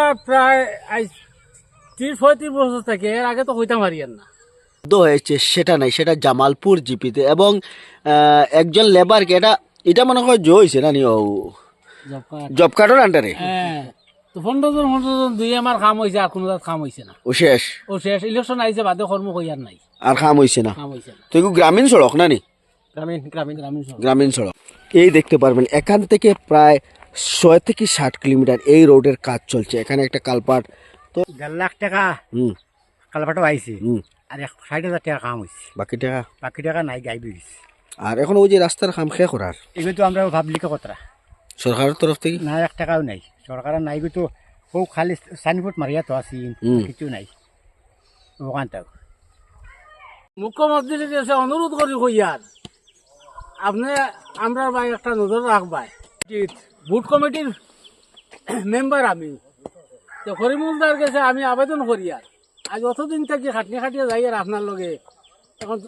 আমরা প্রায় ত্রিশ পঁয়ত্রিশ বছর থেকে এর আগে তো হইতাম হারিয়ান না। হয়েছে সেটা নাই সেটা জামালপুর জিপিতে। এবং একজন লেবারকে এটা এটা মনে হয় জো হয়েছে না নি ও? জব কার্ডের আন্ডারে হ্যাঁ তো পনেরো জন পনেরো জন দুই আমার কাম হয়েছে আর কোনো কাম হয়েছে না। ও শেষ? ও শেষ ইলেকশন আইছে বাদে কর্ম হইয়ার নাই। আর কাম হয়েছে না? কাম হয়েছে না। তো গ্রামীণ সড়ক না নি? গ্রামীণ গ্রামীণ গ্রামীণ সড়ক। গ্রামীণ সড়ক। এই দেখতে পারবেন এখান থেকে প্রায় ছয় থেকে ষাট কিলোমিটার এই রোডের কাজ চলছে। এখানে একটা কালপাট। তো দেড় লাখ টাকা। হুম। কালপাটো আইছে। হুম। আর এক ষাট হাজার টাকা কাম হয়েছে বাকি টাকা? বাকি টাকা নাই গাই দিয়েছে আর এখন ওই যে রাস্তার কাম শেষ করার? এগুলো তো আমরা ভাবলিকে কথা সরকারের তরফ থেকে? না এক টাকাও নাই। সরকারের নাই তো খুব খালি সাইনবোর্ড মারিয়া তো আছি। হুম। কিছু নাই। ওখান থাক মুখ্যমন্ত্রীর কাছে অনুরোধ করি কইয়ার আপনি আমরা একটা নজর রাখবাই বুট কমিটির মেম্বার আমি। তো করিমুলদার কাছে আমি আবেদন করি আর। আজ অতদিন থেকে খাটনি খাটিয়ে যাই আর আপনার লগে। এখন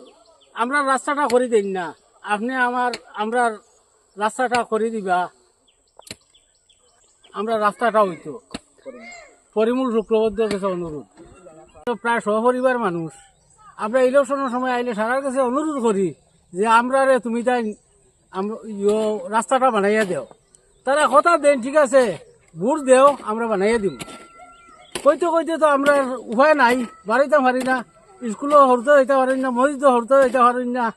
আমরা রাস্তাটা করে দিন না। আপনি আমার, আমরা রাস্তাটা করে দিবা। আমরা রাস্তাটা হইতো। পরিমূল শুক্রবদ্ধের কাছে অনুরোধ। তো প্রায় সহপরিবার মানুষ। আমরা ইলেকশনের সময় আইলে সারার কাছে অনুরোধ করি যে আমরা তুমি তাই আম- ইয়ো রাস্তাটা বানাইয়া দেও। তারা কথা দেন, ঠিক আছে? ভোট দেও, আমরা বানাইয়া দিব কইতে কইতে তো আমরা উপায় নাই বাড়িতে পারি না, স্কুলও হরতে হইতে পারি না, মসজিদও হরতে হইতে পারি না।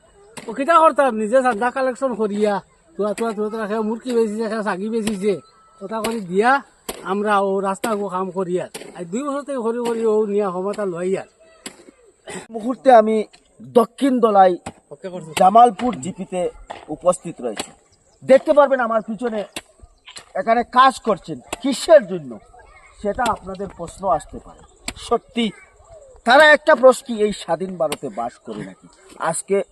ও কিটা করতাম? নিজে চান্দা কালেকশন করিয়া তুয়া তুয়া তুয়া তুয়া খেয়ে মুরগি বেচিছে, খেয়ে চাগি বেচিছে ওটা করে দিয়া আমরা ও রাস্তা কাম করি আর। দুই বছর থেকে করি করি ও নিয়ে ক্ষমতা লই আর। মুহূর্তে আমি দক্ষিণ দলাই জামালপুর জিপিতে উপস্থিত রয়েছে। দেখতে পারবেন আমার পিছনে এখানে কাজ করছেন। কিসের জন্য? সেটা আপনাদের প্রশ্ন আসতে পারে। সত্যি, তারা একটা প্রশ্ন এই স্বাধীন ভারতে বাস করে নাকি? আজকে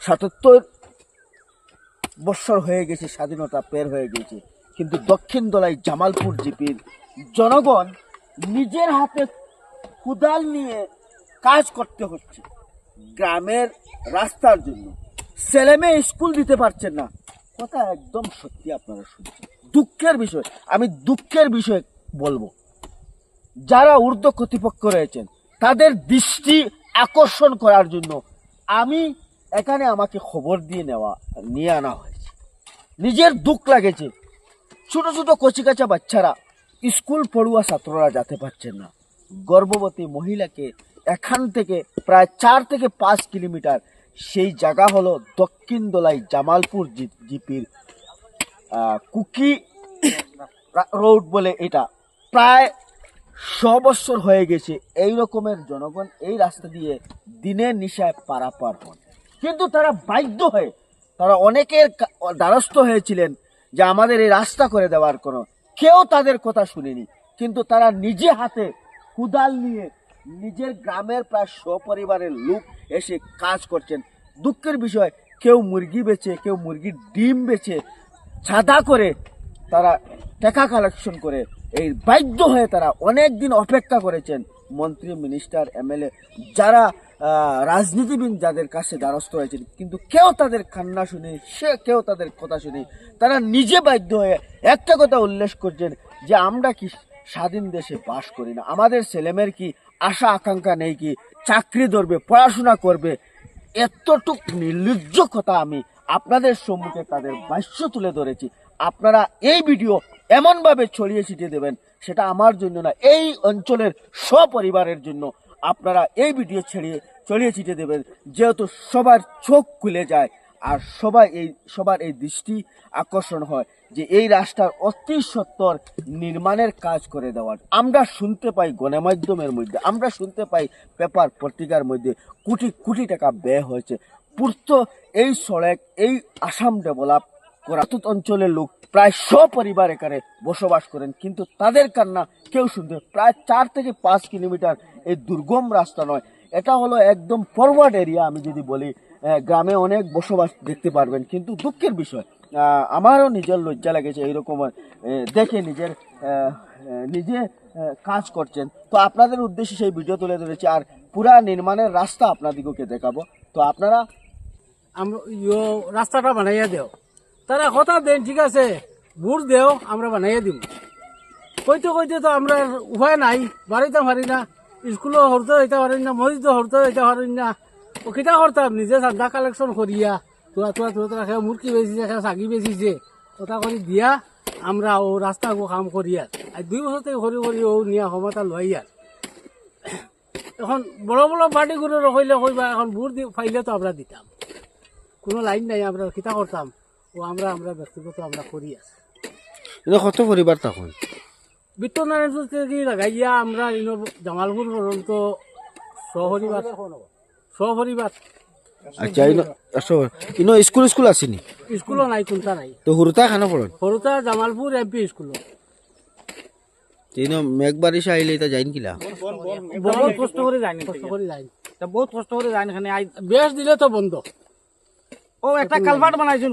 সাতাত্তর বৎসর হয়ে গেছে, স্বাধীনতা পের হয়ে গেছে। কিন্তু দক্ষিণ দলাই জামালপুর জিপির জনগণ নিজের হাতে কুদাল নিয়ে কাজ করতে হচ্ছে। গ্রামের রাস্তার জন্য। ছেলে মেয়ে স্কুল দিতে পারছেন না। কথা একদম সত্যি আপনারা শুনছেন। দুঃখের বিষয়, আমি দুঃখের বিষয় বলব। যারা ঊর্ধ্ব কর্তৃপক্ষ রয়েছেন, তাদের দৃষ্টি আকর্ষণ করার জন্য আমি এখানে আমাকে খবর দিয়ে নেওয়া, নিয়ে আনা হয়েছে। নিজের দুঃখ লাগেছে। ছোট ছোট কচিকাচা বাচ্চারা স্কুল পড়ুয়া ছাত্ররা যেতে পারছেন না। গর্ভবতী মহিলাকে এখান থেকে প্রায় চার থেকে পাঁচ কিলোমিটার। সেই জায়গা হলো দক্ষিণ দোলাই জামালপুর জিপির কুকি রোড বলে এটা। প্রায় ছ বছর হয়ে গেছে এই রকমের জনগণ এই রাস্তা দিয়ে দিনের নিশায় পারাপার হন। কিন্তু তারা বাধ্য হয়ে, তারা অনেকের দ্বারস্থ হয়েছিলেন যে আমাদের এই রাস্তা করে দেওয়ার কোনো। কেউ তাদের কথা শুনেনি, কিন্তু তারা নিজে হাতে কুদাল নিয়ে নিজের গ্রামের প্রায় সপরিবারের লোক এসে কাজ করছেন। দুঃখের বিষয়, কেউ মুরগি বেচে, কেউ মুরগির ডিম বেচে ছাদা করে তারা টাকা কালেকশন করে। এই বাধ্য হয়ে তারা অনেক দিন অপেক্ষা করেছেন। মন্ত্রী মিনিস্টার এমএলএ যারা রাজনীতিবিদ যাদের কাছে দ্বারস্থ হয়েছেন, কিন্তু কেউ তাদের কান্না শুনে, সে কেউ তাদের কথা শুনে, তারা নিজে বাধ্য হয়ে একটা কথা উল্লেখ করছেন যে আমরা কি স্বাধীন দেশে বাস করি না? আমাদের ছেলেমেয়ের কি আশা আকাঙ্ক্ষা নেই কি চাকরি ধরবে, পড়াশোনা করবে। এতটুক নির্লজ্জ কথা আমি আপনাদের সম্মুখে তাদের ভাষ্য তুলে ধরেছি। আপনারা এই ভিডিও এমনভাবে ছড়িয়ে ছিটিয়ে দেবেন, সেটা আমার জন্য না, এই অঞ্চলের সপরিবারের জন্য আপনারা এই ভিডিও ছড়িয়ে ছড়িয়ে ছিটিয়ে দেবেন। যেহেতু সবার চোখ খুলে যায় আর সবাই এই, সবার এই দৃষ্টি আকর্ষণ হয় যে এই রাস্তার অতি সত্তর নির্মাণের কাজ করে দেওয়ার। আমরা শুনতে পাই গণমাধ্যমের মধ্যে, আমরা শুনতে পাই পেপার পত্রিকার মধ্যে কোটি কোটি টাকা ব্যয় হয়েছে। পূর্ত এই সড়ক, এই আসাম ডেভেলপ করাতুত অঞ্চলের লোক প্রায় সপরিবার এখানে বসবাস করেন, কিন্তু তাদের কান্না কেউ শুনতে, প্রায় চার থেকে পাঁচ কিলোমিটার এই দুর্গম রাস্তা নয়। এটা হলো একদম ফরওয়ার্ড এরিয়া আমি যদি বলি গ্রামে অনেক বসবাস দেখতে পারবেন। কিন্তু দুঃখের বিষয় আমারও নিজের লজ্জা লেগেছে এইরকম দেখে নিজের নিজে কাজ করছেন। তো আপনাদের উদ্দেশ্যে সেই ভিডিও তুলে ধরেছি, আর পুরা নির্মাণের রাস্তা আপনাদিগকে দেখাবো। তো আপনারা আমরা রাস্তাটা বানাইয়া দেও। তারা কথা দেন, ঠিক আছে? ভোট দেও, আমরা বানাইয়া দিব। কইতে কইতে তো আমরা উপায় নাই, বাড়িতে পারি না, স্কুলও হরতে হইতে পারি না, মসজিদও হরতে হইতে পারি না ও কিতা করতাম নিজে চান্দা কালেকশন করিয়া তোয়া তোয়া তোয়া তোরা খেয়ে মুরগি বেচিছে খেয়ে চাগি বেচিছে ওটা করে দিয়া আমরা ও রাস্তা গো কাম করিয়া আর দুই বছর থেকে করি করি ও নিয়া ক্ষমতা লইয়ার এখন বড় বড় পার্টি করে রকইলে কইবা এখন দি ফাইলে তো আমরা দিতাম। কোনো লাইন নাই আমরা কিতা করতাম ও আমরা আমরা ব্যক্তিগত আমরা করি আছি কত পরিবার তখন বিত্তনারায়ণপুর থেকে লাগাইয়া আমরা জামালপুর পর্যন্ত সহপরিবার সহপরিবার আচ্ছা ইনো ইনো স্কুল স্কুল আসেনি স্কুলও নাই কোনটা নাই। তো হুরতা খানা পড়েন সৰুটা জামালপুর এমপি স্কুলত ইনো মেঘ বারিশ আইলে এটা যাইন কিলা? বহুত কষ্ট করে যায়নি কষ্ট করে যায়নি বহুত কষ্ট করে যায়নি এখানে বেশ দিলে তো বন্ধ। ও একটা কালভার্ট বানাইছুন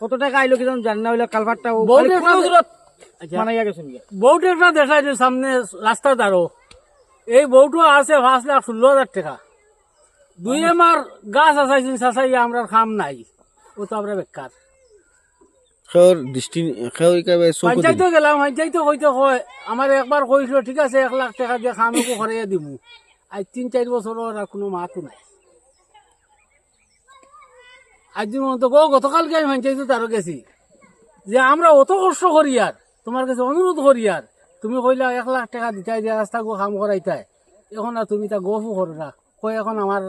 কত টাকা আইলো কি জানি না হইল কালভার্টটা ও বহুত খালি একটা- কোন দূরত আচ্ছা, বানাইয়া গেছেন বহুত একটা দেখাই সামনে রাস্তা দাঁড়ো এই বউটো আছে পাঁচ লাখ ষোলো হাজার টাকা। দুই আমার গাছ আসাইছেন চাচাই আমরা খাম নাই। ও তো আমরা বেকার। দৃষ্টি গেলাম পঞ্চায়েতে কইতে কয় আমার একবার কইছিল ঠিক আছে এক লাখ টাকা দিয়ে খাম একো খরাইয়া দিমু। আজ তিন চার বছর আর কোনো মাতো নাই। আজ মতো গো গতকালকে আমি পঞ্চায়েতে গেছি। যে আমরা অত কষ্ট করি আর তোমার কাছে অনুরোধ করি আর তুমি কইলা এক লাখ টাকা দিতাই দিয়ে রাস্তা গো কাম করাইতাই এখন আর তুমি তা গফু করো না। কই এখন আমার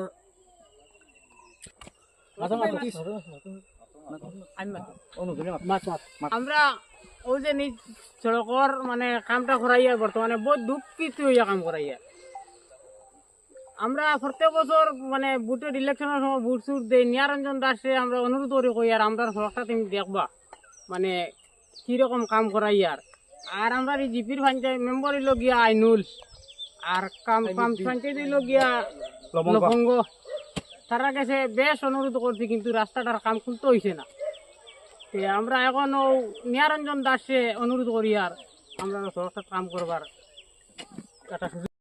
আমরা ওই যে নিজ সড়কর মানে কামটা করাইয়া বর্তমানে বহুত দুঃখিত হইয়া কাম করাইয়া আমরা প্রত্যেক বছর মানে বুটের ইলেকশনের সময় বুট সুট দেই নিয়ারঞ্জন দাসে আমরা অনুরোধ করি কই আর আমরা সড়কটা তুমি দেখবা। মানে কীরকম কাম করাইয়ার আর আমরা এই জিপির পঞ্চায়েত মেম্বার হইল গিয়া আইনুল। আর কাম কাম পঞ্চায়েত হইল গিয়া লবঙ্গ। তারা কাছে বেশ অনুরোধ করছি কিন্তু রাস্তাটার কাম খুলতে হইছে না। আমরা এখন ও নিয়ারঞ্জন দাসে অনুরোধ করি আর আমরা সরকার কাম করবার একটা